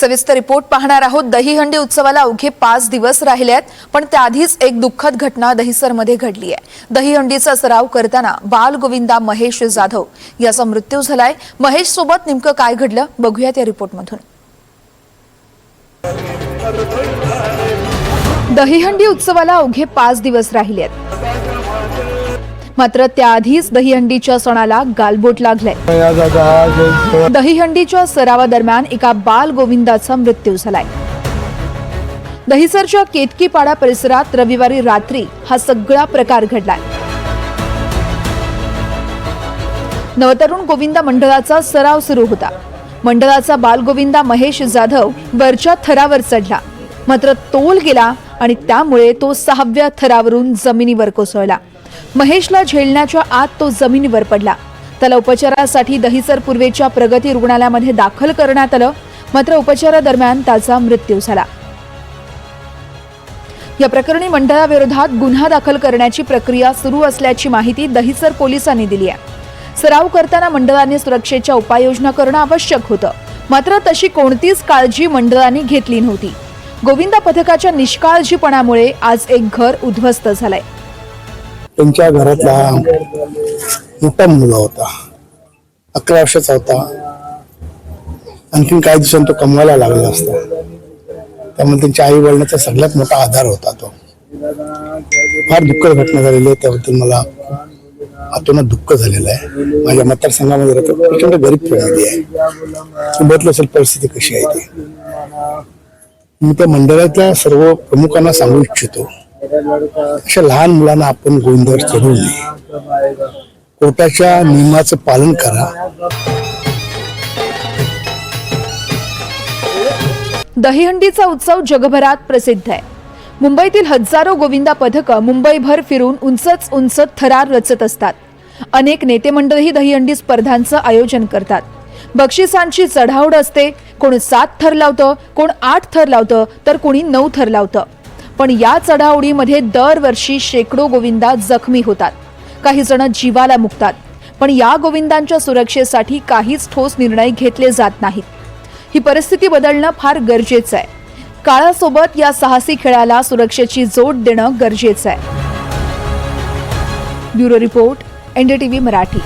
सविस्तर रिपोर्ट पाहणार आहोत. दहीहंडी उत्सवाला अवघे पाच दिवस राहिले आहेत पण त्याआधीच एक दुःखद घटना दहिसरमध्ये घडली आहे दहीहंडीचा सराव करताना बाल गोविंदा महेश जाधव याचा मृत्यू झालाय. महेश सोबत नेमकं काय घडलं बघूयात या रिपोर्टमधून. दहीहंडी उत्सवाला अवघे पाच दिवस राहिले आहेत मात्र त्याआधीच दहीहंडीच्या सणाला गालबोट लागलाय. दहीहंडीच्या सरावादरम्यान एका बाल गोविंदाचा मृत्यू झालाय. दहिसरच्या केतकीपाडा परिसरात रविवारी रात्री हा सगळा प्रकार घडलाय. नवतरुण गोविंदा मंडळाचा सराव सुरू होता. मंडळाचा बालगोविंदा महेश जाधव वरच्या थरावर चढला. मात्र तोल गेला आणि त्यामुळे तो सहाव्या थरावरून जमिनीवर कोसळला. महेशला झेलण्याच्या आत तो जमिनीवर पडला. त्याला उपचारासाठी दहिसर पूर्वेच्या प्रगती रुग्णालयामध्ये दाखल करण्यात आलं मात्र उपचारादरम्यान त्याचा मृत्यू झाला. या प्रकरणी मंडळाविरोधात गुन्हा दाखल करण्याची प्रक्रिया सुरू असल्याची माहिती दहिसर पोलिसांनी दिली आहे. सराव करताना मंडळाने सुरक्षेच्या उपाययोजना करणं आवश्यक होतं मात्र तशी कोणतीच काळजी मंडळाने घेतली नव्हती. गोविंदा पथकाच्या निष्काळजीपणामुळे आज एक घर उद्ध्वस्त झालंय. त्यांच्या घरातला मोठा मुलगा होता. अकरा वर्षाचा होता. आणखीन काही दिवसांनी तो कमवायला लागला असता. त्यामुळे त्यांच्या आई वडिलांचा सगळ्यात मोठा आधार होता तो. फार दुःखद घटना झालेली आहे. त्याबद्दल मला आतोनात दुःख झालेलं आहे. माझ्या मतदारसंघामध्ये राहतो प्रचंड गरीब फॅमिली आहे. बदल असेल परिस्थिती कशी आहे ती? मी त्या मंडळातल्या सर्व प्रमुखांना सांगू इच्छितो. अशा लहान मुलांना आपण गोंधळ चढवू नये. कोर्टाच्या नियमाचं पालन करा. दहीहंडीचा उत्सव जगभरात प्रसिद्ध आहे. मुंबईतील हजारो गोविंदा पथकं मुंबईभर फिरून उंचच उंच थरार रचत असतात. अनेक नेते मंडळही दहीहंडी स्पर्धांचं आयोजन करतात. बक्षिसांची चढावड असते. कोण सात थर लावतं कोण आठ थर लावतं तर कोणी नऊ थर लावतं. पण या चढावडीमध्ये दरवर्षी शेकडो गोविंदा जखमी होतात. काही जण जीवाला मुकतात. पण या गोविंदांच्या सुरक्षेसाठी काहीच ठोस निर्णय घेतले जात नाहीत. ही परिस्थिती बदलणं फार गरजेचं आहे. काळासोबत या साहसी खेळाला सुरक्षेची जोड देणं गरजेचं आहे. Bureau report NDTV Marathi.